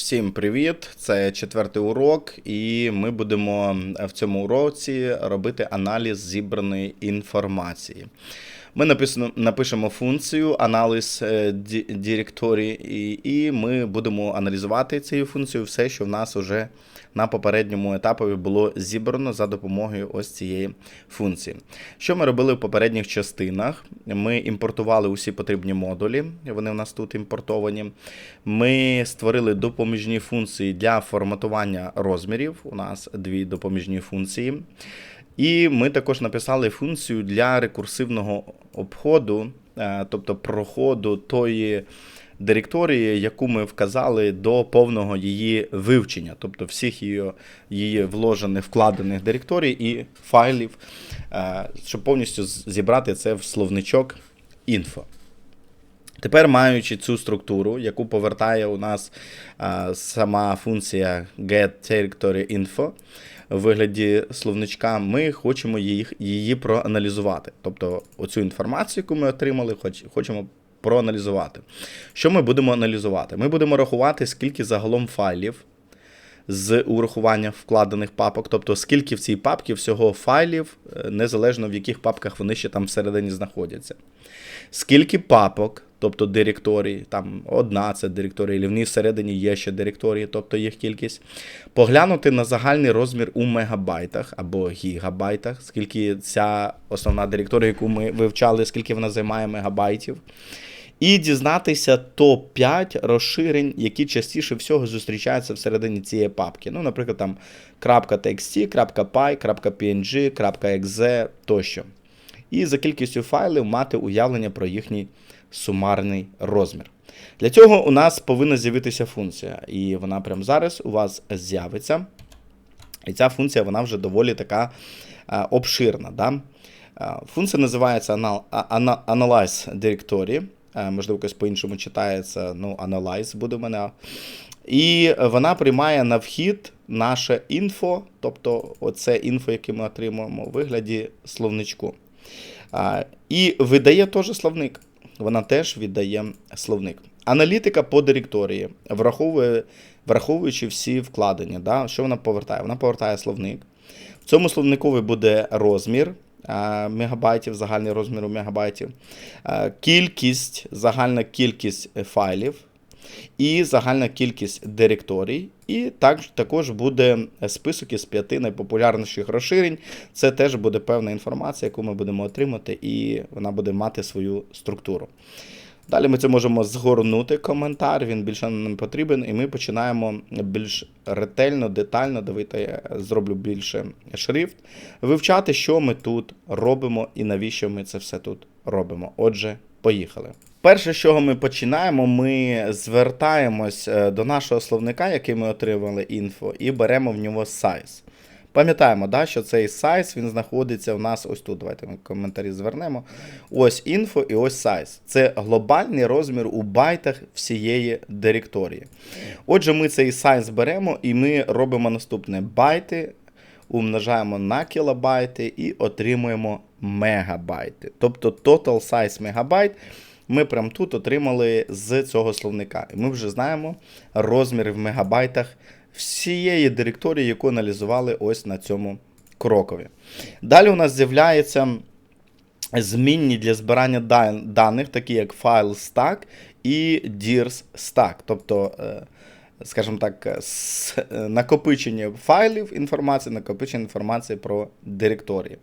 Всім привіт! Це четвертий урок, і ми будемо в цьому уроці робити аналіз зібраної інформації. Ми написано, напишемо функцію аналіз е, і, і ми будемо аналізувати цією функцією все, що в нас вже на попередньому етапові було зібрано за допомогою ось цієї функції. Що ми робили в попередніх частинах? Ми імпортували усі потрібні модулі, вони в нас тут імпортовані. Ми створили допоміжні функції для форматування розмірів. У нас дві допоміжні функції. І ми також написали функцію для рекурсивного обходу, е, тобто проходу тої директорії, яку ми вказали до повного її вивчення, тобто всіх її, її вложених, вкладених директорій і файлів, е, щоб повністю зібрати це в словничок інфо. Тепер, маючи цю структуру, яку повертає у нас а, сама функція getDirectoryInfo в вигляді словничка, ми хочемо її, її проаналізувати. Тобто оцю інформацію, яку ми отримали, хоч, хочемо проаналізувати. Що ми будемо аналізувати? Ми будемо рахувати, скільки загалом файлів з урахуванням вкладених папок, тобто скільки в цій папці всього файлів, е, незалежно в яких папках вони ще там всередині знаходяться. Скільки папок, тобто директорій, там одна це директорія, і в ній всередині є ще директорії, тобто їх кількість. Поглянути на загальний розмір у мегабайтах або гігабайтах, скільки ця основна директорія, яку ми вивчали, скільки вона займає мегабайтів. І дізнатися топ-5 розширень, які частіше всього зустрічаються всередині цієї папки. Ну, наприклад, там .txt, .py, .png, .exe тощо. І за кількістю файлів мати уявлення про їхній сумарний розмір. Для цього у нас повинна з'явитися функція, і вона прямо зараз у вас з'явиться. І ця функція вона вже доволі така а, обширна. Да? А, Функція називається Analyze Directory. А, Можливо, якось по-іншому читається, ну, Analyze буде в мене. І вона приймає на вхід наше інфо, тобто оце інфо, яке ми отримуємо у вигляді словничку. І видає теж словник. Вона теж віддає словник. Аналітика по директорії, враховує, враховуючи всі вкладення. Да? Що вона повертає? Вона повертає словник. В цьому словникові буде розмір мегабайтів, загальний розмір у мегабайтів, кількість, загальна кількість файлів і загальна кількість директорій. І так, також буде список із п'яти найпопулярніших розширень. Це теж буде певна інформація, яку ми будемо отримати, і вона буде мати свою структуру. Далі ми це можемо згорнути коментар, він більше нам потрібен, і ми починаємо більш ретельно, детально, давайте я зроблю більше шрифт, вивчати, що ми тут робимо і навіщо ми це все тут робимо. Отже, поїхали. Перше, з чого ми починаємо, ми звертаємось е, до нашого словника, який ми отримали інфо, і беремо в нього size. Пам'ятаємо, да, що цей сайз він знаходиться у нас ось тут. Давайте ми коментарі звернемо. Ось інфо і ось сайз. Це глобальний розмір у байтах всієї директорії. Отже, ми цей сайз беремо і ми робимо наступне: байти умножаємо на кілобайти і отримуємо мегабайти. Тобто total size мегабайт ми прямо тут отримали з цього словника. І ми вже знаємо розміри в мегабайтах всієї директорії, яку аналізували ось на цьому крокові. Далі у нас з'являється змінні для збирання даних, такі як файл stack і dirs stack. Тобто, е, скажімо так, е, накопичення файлів інформації, накопичення інформації про директорії.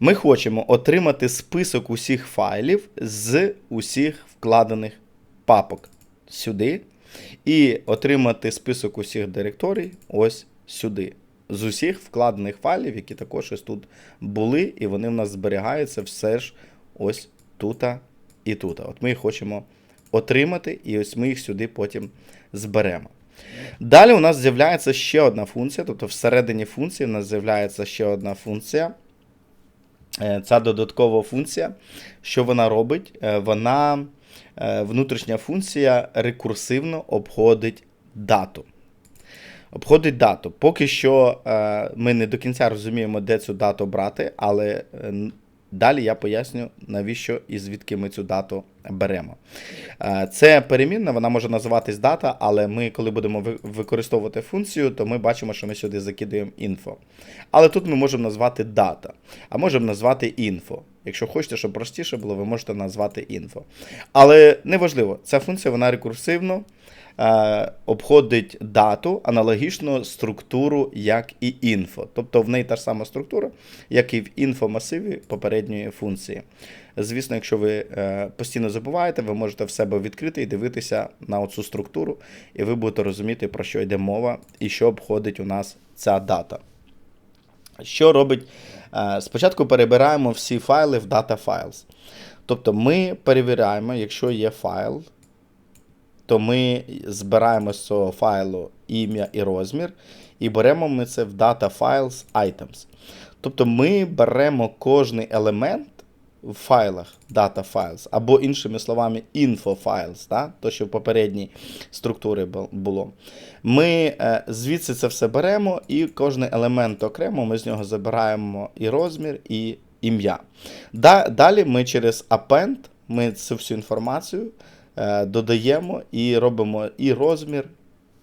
Ми хочемо отримати список усіх файлів з усіх вкладених папок сюди. І отримати список усіх директорій ось сюди. З усіх вкладених файлів, які також ось тут були, і вони в нас зберігаються все ж ось тут і тут. От ми їх хочемо отримати, і ось ми їх сюди потім зберемо. Далі у нас з'являється ще одна функція, тобто всередині функції у нас з'являється ще одна функція. Е, Ця додаткова функція, що вона робить? Е, Вона, е, внутрішня функція рекурсивно обходить дату. Обходить дату. Поки що ми не до кінця розуміємо, де цю дату брати, але Далі я поясню, навіщо і звідки ми цю дату беремо. Е, Це перемінна, вона може називатись дата, але ми, коли будемо використовувати функцію, то ми бачимо, що ми сюди закидаємо інфо. Але тут ми можемо назвати дата, а можемо назвати інфо. Якщо хочете, щоб простіше було, ви можете назвати інфо. Але неважливо, ця функція вона рекурсивно е, обходить дату аналогічно структуру, як і інфо. Тобто в неї та ж сама структура, як і в інфомасиві попередньої функції. Звісно, якщо ви е, постійно забуваєте, ви можете в себе відкрити і дивитися на оцю структуру, і ви будете розуміти, про що йде мова і що обходить у нас ця дата. Що робить? Е, Спочатку перебираємо всі файли в Data Files. Тобто ми перевіряємо, якщо є файл, то ми збираємо з цього файлу ім'я і розмір, і беремо ми це в Data Files Items. Тобто ми беремо кожний елемент в файлах Data Files, або іншими словами, Info Files, да? то, що в попередній структурі було. Ми е, звідси це все беремо, і кожний елемент окремо ми з нього забираємо і розмір, і ім'я. Да, далі ми через append ми цю всю інформацію е, додаємо і робимо і розмір,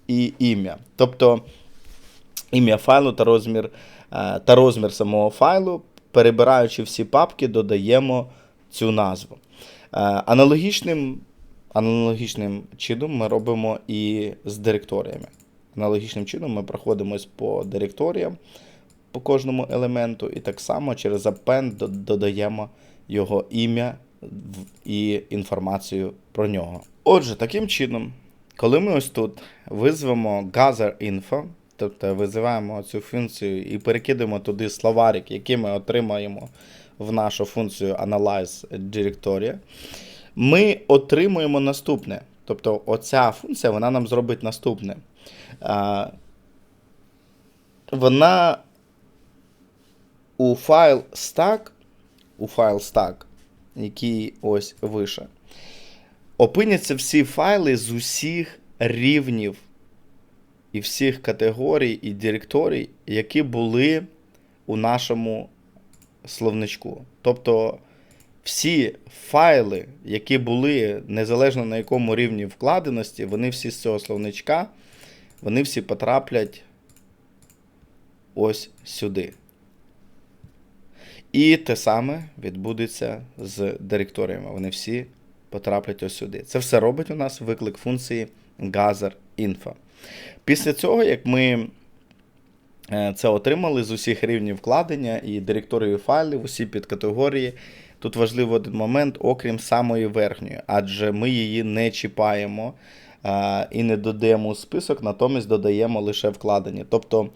і ім'я. Тобто ім'я файлу та розмір, е, та розмір самого файлу, перебираючи всі папки, додаємо цю назву. Е, Аналогічним, аналогічним чином ми робимо і з директоріями. Аналогічним чином ми проходимось по директоріям по кожному елементу, і так само через append додаємо його ім'я і інформацію про нього. Отже, таким чином, коли ми ось тут визвемо gather info, тобто визиваємо цю функцію і перекидаємо туди словарик, який ми отримаємо в нашу функцію Analyze Directory, ми отримуємо наступне. Тобто, оця функція вона нам зробить наступне. Вона у файл stack, у файл stack, який ось вище, опиняться всі файли з усіх рівнів і всіх категорій і директорій, які були у нашому словничку. Тобто всі файли, які були незалежно на якому рівні вкладеності, вони всі з цього словничка, вони всі потраплять ось сюди. І те саме відбудеться з директоріями. Вони всі потраплять ось сюди. Це все робить у нас виклик функції gather info. Після цього, як ми е, це отримали з усіх рівнів вкладення і директорії файлів, усі підкатегорії. Тут важливий один момент, окрім самої верхньої, адже ми її не чіпаємо і не додаємо у список, натомість додаємо лише вкладення. Тобто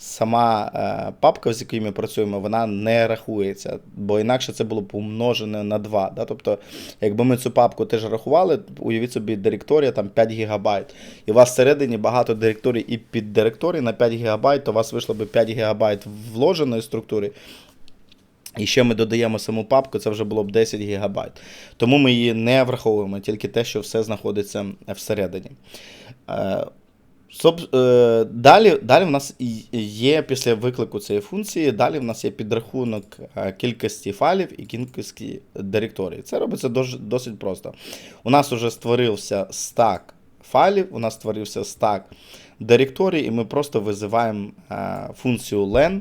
сама е, папка, з якою ми працюємо, вона не рахується, бо інакше це було б умножене на 2. Да? Тобто, якби ми цю папку теж рахували, уявіть собі, директорія там 5 ГБ, і у вас всередині багато директорій і піддиректорій на 5 ГБ, то у вас вийшло б 5 ГБ вложеної структури. І ще ми додаємо саму папку, це вже було б 10 ГБ. Тому ми її не враховуємо, тільки те, що все знаходиться всередині. Е, далі, далі в нас є після виклику цієї функції, далі в нас є підрахунок е, кількості файлів і кількості директорій. Це робиться досить просто. У нас вже створився стак файлів, у нас створився стак директорій, і ми просто визиваємо е, функцію len,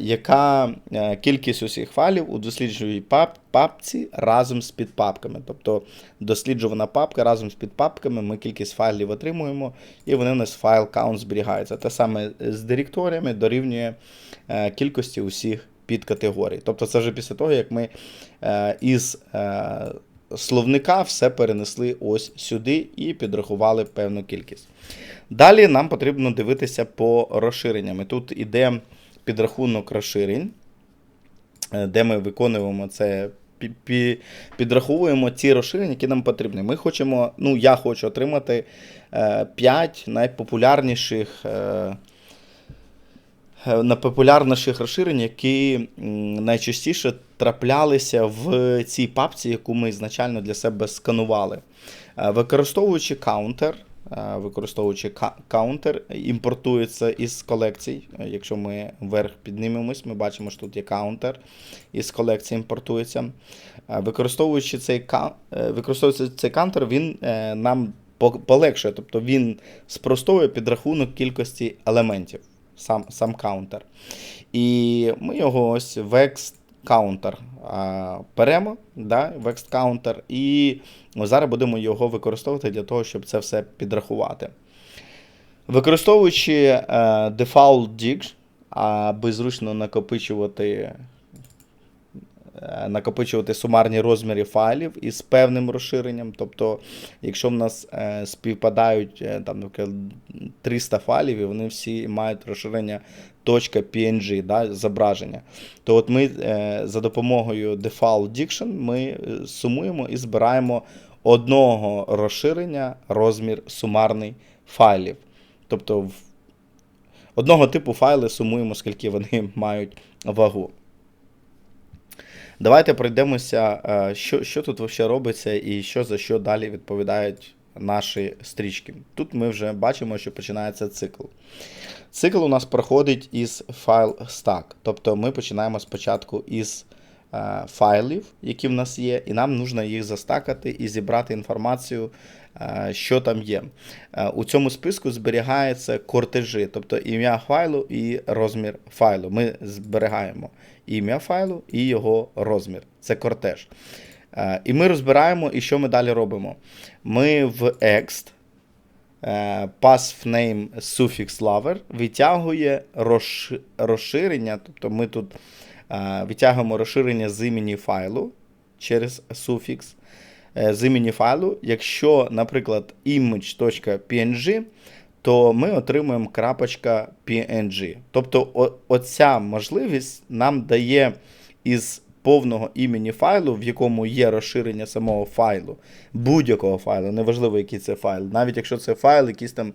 яка е, кількість усіх файлів у досліджуваній пап, папці разом з підпапками. Тобто досліджувана папка разом з підпапками, ми кількість файлів отримуємо, і вони у нас файл count зберігаються. Те саме з директоріями дорівнює е, кількості усіх підкатегорій. Тобто це вже після того, як ми е, із е, словника все перенесли ось сюди і підрахували певну кількість. Далі нам потрібно дивитися по розширенням. І Тут іде підрахунок розширень, е, де ми виконуємо це. пі- пі- Підраховуємо ті розширення, які нам потрібні. Ми хочемо, ну я хочу отримати е, 5 найпопулярніших е, е, найпопулярніших розширень, які найчастіше траплялися в цій папці, яку ми ізначально для себе сканували. Е, Використовуючи каунтер, е, використовуючи каунтер, імпортується із колекцій. Е, Якщо ми вверх піднімемось, ми бачимо, що тут є каунтер із колекції імпортується. Е, Використовуючи цей, е, використовуючи цей каунтер, він е, нам полегшує, тобто він спростовує підрахунок кількості елементів, сам, сам каунтер. І ми його ось vext counter Перемо, да, vext counter, і зараз будемо його використовувати для того, щоб це все підрахувати. Використовуючи е, default dig, аби зручно накопичувати, е, накопичувати сумарні розміри файлів із певним розширенням. Тобто, якщо в нас е, співпадають е, там, наприклад, 300 файлів, і вони всі мають розширення .png, да, зображення, то от ми е, за допомогою default diction ми е, сумуємо і збираємо одного розширення розмір сумарний файлів. Тобто одного типу файли сумуємо, скільки вони мають вагу. Давайте пройдемося, е, що, що тут взагалі робиться і що за що далі відповідають наші стрічки. Тут ми вже бачимо, що починається цикл. Цикл у нас проходить із файл stack. Тобто ми починаємо спочатку із файлів, які в нас є, і нам потрібно їх застакати і зібрати інформацію, е, що там є. Е, у цьому списку зберігаються кортежі, тобто ім'я файлу і розмір файлу. Ми зберігаємо ім'я файлу і його розмір. Це кортеж. Е, і ми розбираємо, і що ми далі робимо. Ми в ext е, pass suffix lover витягує розширення, тобто ми тут е, витягуємо розширення з імені файлу через суфікс е, з імені файлу. Якщо, наприклад, image.png, то ми отримуємо крапочка .png. Тобто, оця можливість нам дає із повного імені файлу, в якому є розширення самого файлу, будь-якого файлу, неважливо, який це файл. Навіть якщо це файл якийсь там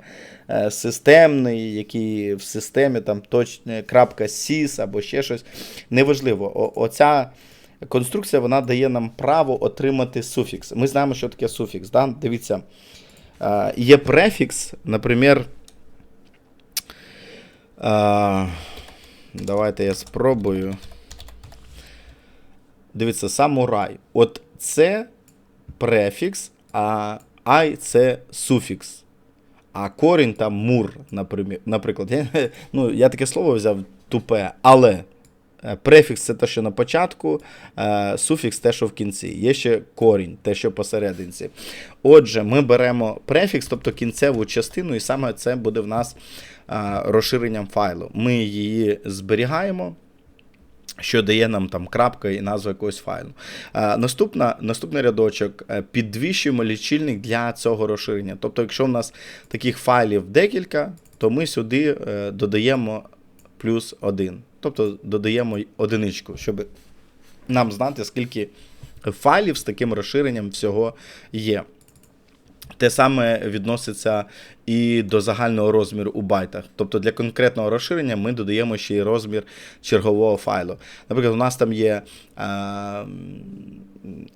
е, системний, який в системі там точно .sys або ще щось, неважливо. О- оця конструкція вона дає нам право отримати суфікс. Ми знаємо, що таке суфікс. Да? Дивіться, е, є префікс, наприклад. е, Давайте я спробую. Дивіться, самурай. От це префікс, а ай це суфікс. А корінь там мур, наприклад. Я, ну, я таке слово взяв тупе, але е, префікс це те, що на початку, е, суфікс те, що в кінці. Є ще корінь, те, що посерединці. Отже, ми беремо префікс, тобто кінцеву частину, і саме це буде в нас е, розширенням файлу. Ми її зберігаємо що дає нам там крапка і назву якогось файлу. А, наступна, наступний рядочок е, підвищуємо лічильник для цього розширення. Тобто, якщо в нас таких файлів декілька, то ми сюди е, додаємо плюс один. Тобто додаємо одиничку, щоб нам знати, скільки файлів з таким розширенням всього є. Те саме відноситься і до загального розміру у байтах. Тобто для конкретного розширення ми додаємо ще й розмір чергового файлу. Наприклад, у нас там є е,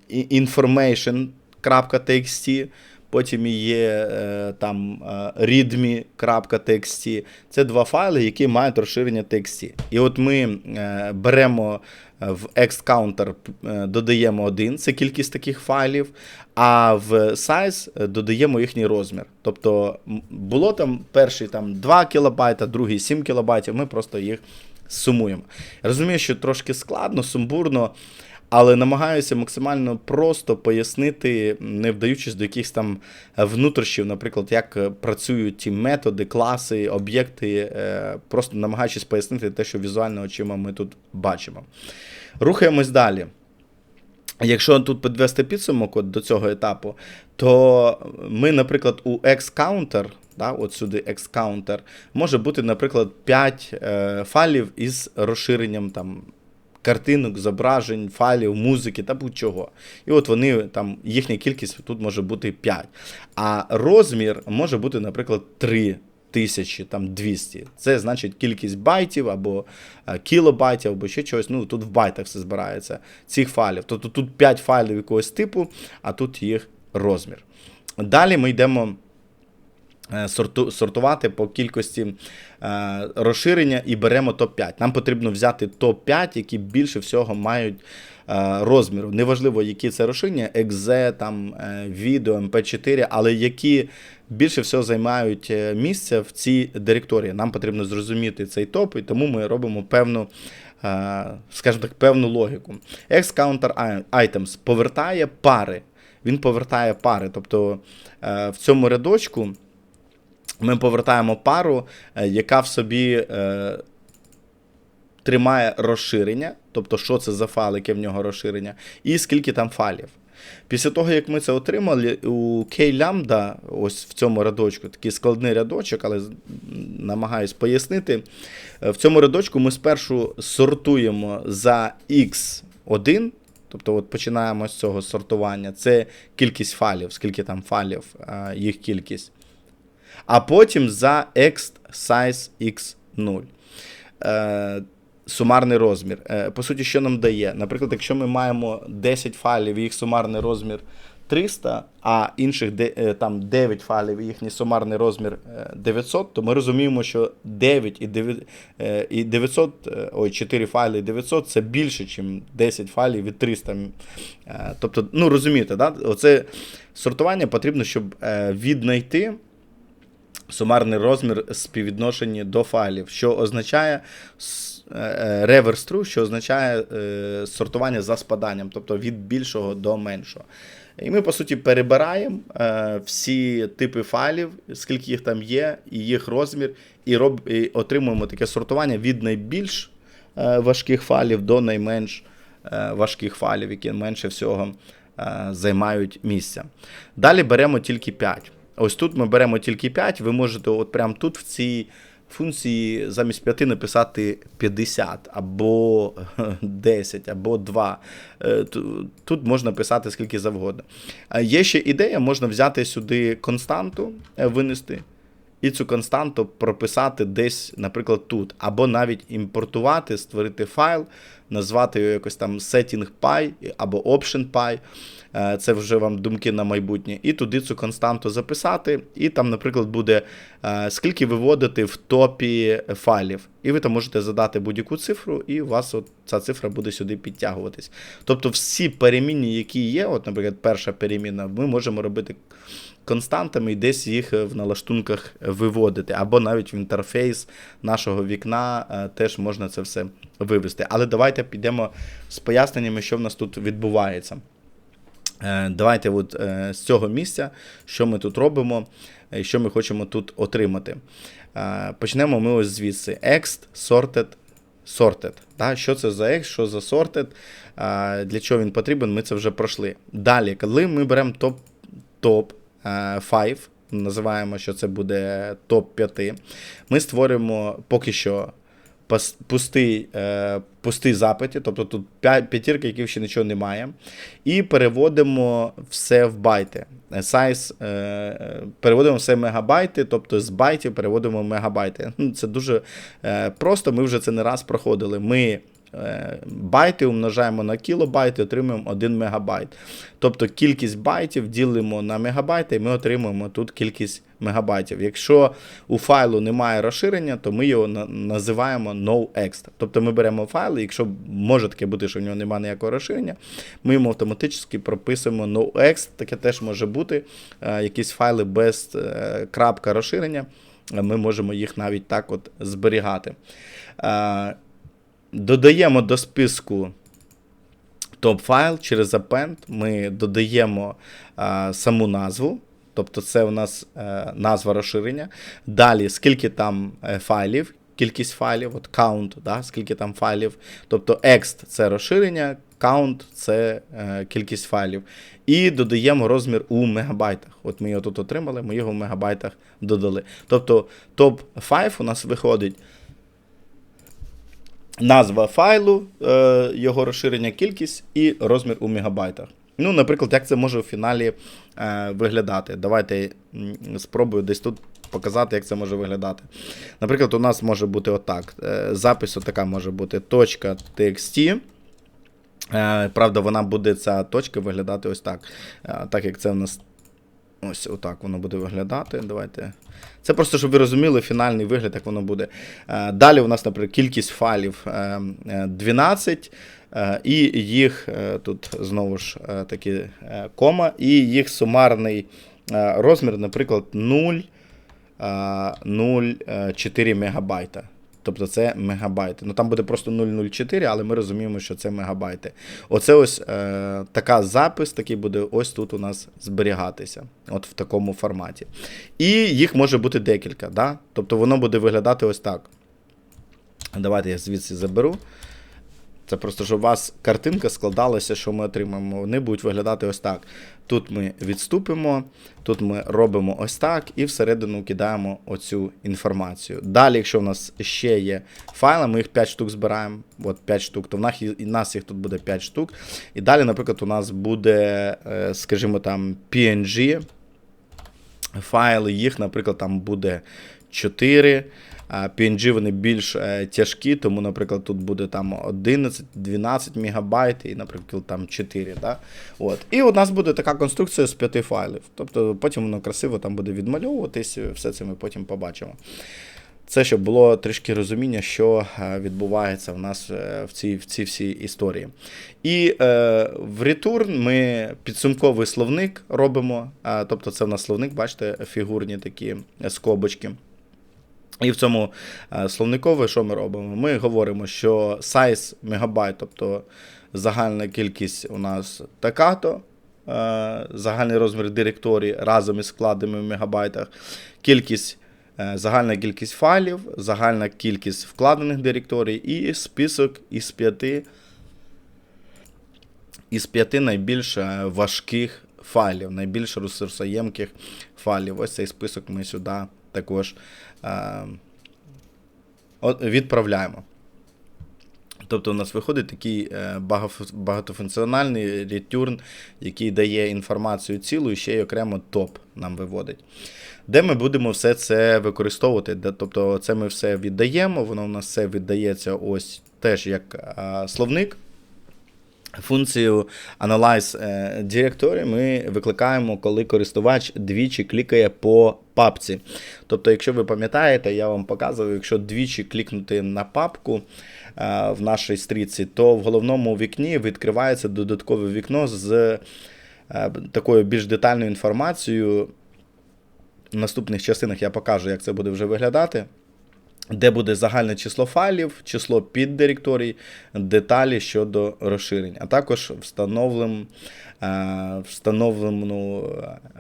information.txt, потім є е, там е, readme.txt. Це два файли, які мають розширення TXT. І от ми беремо в X-Counter додаємо один, це кількість таких файлів, а в size додаємо їхній розмір. Тобто було там перший там 2 кБ, другий 7 кБ, ми просто їх сумуємо. Розумію, що трошки складно, сумбурно, але намагаюся максимально просто пояснити, не вдаючись до якихось там внутрішнів, наприклад, як е, працюють ті методи, класи, об'єкти, е, просто намагаючись пояснити те, що візуально очима ми тут бачимо. Рухаємось далі. Якщо тут підвести підсумок от до цього етапу, то ми, наприклад, у xCounter, да, от сюди xCounter, може бути, наприклад, 5 е, файлів із розширенням там, картинок, зображень, файлів, музики та будь-чого. І от вони там, їхня кількість тут може бути 5. А розмір може бути, наприклад, 3 тисячі, там 200. Це значить кількість байтів або е, кілобайтів, або ще чогось. Ну, тут в байтах все збирається цих файлів. Тобто тут 5 файлів якогось типу, а тут їх розмір. Далі ми йдемо сорту, сортувати по кількості е, розширення і беремо топ-5. Нам потрібно взяти топ-5, які більше всього мають е, розміру. Неважливо, які це розширення, EXE, там, е, відео, MP4, але які більше всього займають е, місце в цій директорії. Нам потрібно зрозуміти цей топ, і тому ми робимо певну. е, Скажімо так, певну логіку. X-Counter Items повертає пари. Він повертає пари. Тобто е, в цьому рядочку ми повертаємо пару, е, яка в собі е, тримає розширення, тобто, що це за файл, яке в нього розширення, і скільки там файлів. Після того, як ми це отримали, у K-Lambda, ось в цьому рядочку, такий складний рядочок, але намагаюсь пояснити. Е, В цьому рядочку ми спершу сортуємо за X1, тобто от починаємо з цього сортування. Це кількість файлів, скільки там файлів, е, їх кількість. А потім за X size X0. Е, сумарний розмір. Е, по суті, що нам дає? Наприклад, якщо ми маємо 10 файлів, їх сумарний розмір 300, а інших е, там 9 файлів, і їхній сумарний розмір е, 900, то ми розуміємо, що 9 і 9, е, і 900, е, ой, 4 файли і 900 це більше, ніж 10 файлів і 300. Е, Тобто, ну розумієте, да? оце сортування потрібно, щоб віднайти сумарний розмір співвідношені до файлів, що означає с- е, е, true, що означає е, сортування за спаданням, тобто від більшого до меншого. І ми, по суті, перебираємо всі типи файлів, скільки їх там є, і їх розмір, і, роб, і отримуємо таке сортування від найбільш важких файлів до найменш важких файлів, які менше всього займають місця. Далі беремо тільки 5. Ось тут ми беремо тільки 5. Ви можете от прямо тут в цій функції замість 5 написати 50 або 10, або 2. Е, Тут можна писати скільки завгодно. Є ще ідея, можна взяти сюди константу, е, винести. І цю константу прописати десь, наприклад, тут, або навіть імпортувати, створити файл, назвати його якось там setting.py або option.py. Е, Це вже вам думки на майбутнє. І туди цю константу записати. І там, наприклад, буде е, скільки виводити в топі файлів. І ви там можете задати будь-яку цифру, і у вас от ця цифра буде сюди підтягуватись. Тобто всі перемінні, які є, от, наприклад, перша перемінна, ми можемо робити константами і десь їх е, в налаштунках виводити, або навіть в інтерфейс нашого вікна теж можна це все вивести. Але давайте підемо з поясненнями, що в нас тут відбувається. Е, Давайте от, е, з цього місця, що ми тут робимо, е, і що ми хочемо тут отримати. Почнемо ми ось звідси. Ext, sorted, sorted. Да? Що це за ext, що за sorted, для чого він потрібен, ми це вже пройшли. Далі, коли ми беремо топ, топ 5, називаємо, що це буде топ 5, ми створюємо поки що пас- пустий, е, запиті, тобто тут п'ятірка, яких ще нічого немає. І переводимо все в байти. Size, е, е, переводимо все в мегабайти, тобто з байтів переводимо в мегабайти. Це дуже просто, ми вже це не раз проходили. Ми байти умножаємо на кілобайти, отримуємо 1 мегабайт. Тобто кількість байтів ділимо на мегабайти, і ми отримуємо тут кількість мегабайтів. Якщо у файлу немає розширення, то ми його називаємо noext. Тобто ми беремо файл, і якщо може таке бути, що в нього немає ніякого розширення, ми йому автоматично прописуємо noext. Таке теж може бути. Е, Якісь файли без е, крапка розширення. е, Ми можемо їх навіть так от зберігати. Додаємо до списку топ-файл через append. Ми додаємо а, саму назву. Тобто це у нас е, назва розширення. Далі, скільки там е, файлів, кількість файлів, от count, да, скільки там файлів. Тобто ext це розширення, count це е, кількість файлів. І додаємо розмір у мегабайтах. От ми його тут отримали, ми його в мегабайтах додали. Тобто топ-5 у нас виходить назва файлу, е, його розширення кількість і розмір у мегабайтах. Ну, наприклад, як це може у фіналі е, виглядати. Давайте спробую десь тут показати, як це може виглядати. Наприклад, у нас може бути отак. Е, запис отака може бути .txt. Правда, вона буде ця точка виглядати ось так. Так як це в нас Ось отак воно буде виглядати. Давайте. Це просто, щоб ви розуміли фінальний вигляд, як воно буде. Е, Далі у нас, наприклад, кількість файлів е, е, 12, е, і їх тут знову ж таки кома, і їх сумарний розмір, наприклад, 0, е, 0,4 мегабайта. Тобто це мегабайти. Ну там буде просто 004, але ми розуміємо, що це мегабайти. Оце ось е, така запис, такий буде ось тут у нас зберігатися, от в такому форматі. І їх може бути декілька. Да? Тобто воно буде виглядати ось так. Давайте я звідси заберу. Це просто, щоб у вас картинка складалася, що ми отримаємо. Вони будуть виглядати ось так. Тут ми відступимо, тут ми робимо ось так, і всередину кидаємо оцю інформацію. Далі, якщо в нас ще є файли, ми їх 5 штук збираємо. От 5 штук, то в нас, і нас їх тут буде 5 штук. І далі, наприклад, у нас буде, е, скажімо там, PNG файли, їх, наприклад, там буде 4. PNG вони більш е, тяжкі, тому, наприклад, тут буде там 11-12 мегабайт і, наприклад, там 4. Да? От. І у нас буде така конструкція з 5 файлів. Тобто потім воно красиво там буде відмальовуватись, все це ми потім побачимо. Це щоб було трішки розуміння, що е, відбувається в нас е, в цій, в цій всій історії. І е, в return ми підсумковий словник робимо. Тобто це в нас словник, бачите, фігурні такі скобочки. І в цьому е, словникові, що ми робимо? Ми говоримо, що size мегабайт, тобто загальна кількість у нас така-то, е, загальний розмір директорії разом із складами в мегабайтах, кількість, е, загальна кількість файлів, загальна кількість вкладених директорій і список із п'яти із п'яти найбільш важких файлів, найбільш ресурсоємких файлів. Ось цей список ми сюди також е, відправляємо. Тобто у нас виходить такий е, багатофункціональний ретюрн, який дає інформацію цілу і ще й окремо топ нам виводить. Де ми будемо все це використовувати? Тобто це ми все віддаємо, воно у нас все віддається ось теж як е, словник. Функцію Analyze е, Directory ми викликаємо, коли користувач двічі клікає по папці. Тобто, якщо ви пам'ятаєте, я вам показував, якщо двічі клікнути на папку е, в нашій стрічці, то в головному вікні відкривається додаткове вікно з е, такою більш детальною інформацією. В наступних частинах я покажу, як це буде вже виглядати. Де буде загальне число файлів, число піддиректорій, деталі щодо розширень, а також встановлем, е, встановлену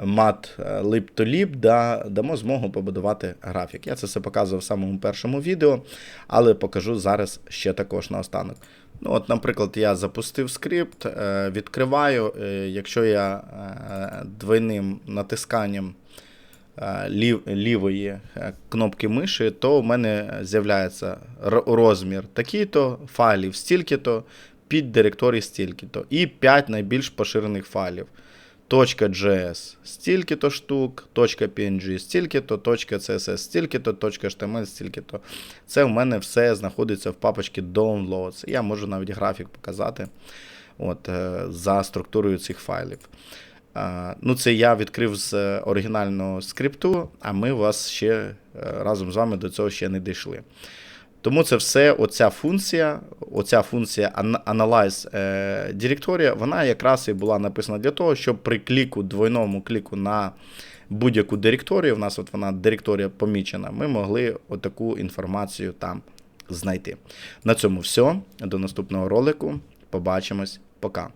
мат lib-to-lib, да, дамо змогу побудувати графік. Я це все показував в самому першому відео, але покажу зараз ще також наостанок. Ну, от, Наприклад, я запустив скрипт, е, відкриваю. е, Якщо я е, двойним натисканням е, лів, лівої е, кнопки миші, то в мене з'являється розмір такий-то, файлів стільки-то, під директорій стільки-то. І 5 найбільш поширених файлів. .js стільки-то штук, .png стільки-то, .css стільки-то, .html стільки-то. Це в мене все знаходиться в папочці Downloads. Я можу навіть графік показати от, е, за структурою цих файлів. Ну, це я відкрив з е, оригінального скрипту, а ми вас ще е, разом з вами до цього ще не дійшли. Тому це все, оця функція, оця функція Analyze е, Directory, вона якраз і була написана для того, щоб при кліку, двойному кліку на будь-яку директорію, в нас от вона директорія помічена, ми могли отаку інформацію там знайти. На цьому все. До наступного ролику. Побачимось. Пока.